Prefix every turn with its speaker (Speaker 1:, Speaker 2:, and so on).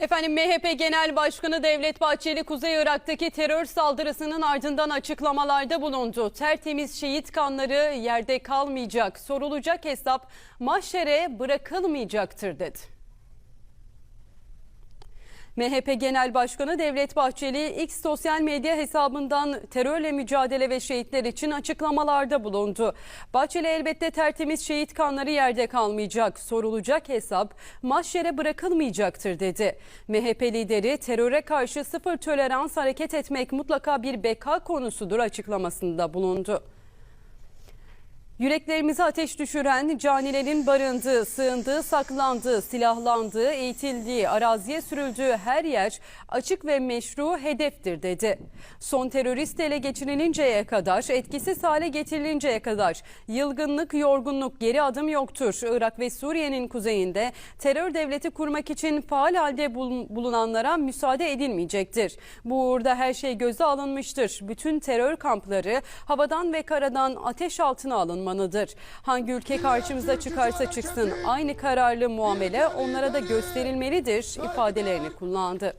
Speaker 1: Efendim MHP Genel Başkanı Devlet Bahçeli Kuzey Irak'taki terör saldırısının ardından açıklamalarda bulundu. Tertemiz şehit kanları yerde kalmayacak, sorulacak hesap mahşere bırakılmayacaktır dedi. MHP Genel Başkanı Devlet Bahçeli X sosyal medya hesabından terörle mücadele ve şehitler için açıklamalarda bulundu. Bahçeli elbette tertemiz şehit kanları yerde kalmayacak, sorulacak hesap mahşere bırakılmayacaktır dedi. MHP lideri teröre karşı sıfır tolerans hareket etmek mutlaka bir beka konusudur açıklamasında bulundu. Yüreklerimize ateş düşüren canilerin barındığı, sığındığı, saklandığı, silahlandığı, eğitildiği, araziye sürüldüğü her yer açık ve meşru hedeftir dedi. Son terörist ele geçirilinceye kadar, etkisiz hale getirilinceye kadar yılgınlık, yorgunluk, geri adım yoktur. Irak ve Suriye'nin kuzeyinde terör devleti kurmak için faal halde bul- bulunanlara müsaade edilmeyecektir. Bu uğurda her şey göze alınmıştır. Bütün terör kampları havadan ve karadan ateş altına alınmalıdır. Hangi ülke karşımıza çıkarsa çıksın aynı kararlı muamele onlara da gösterilmelidir ifadelerini kullandı.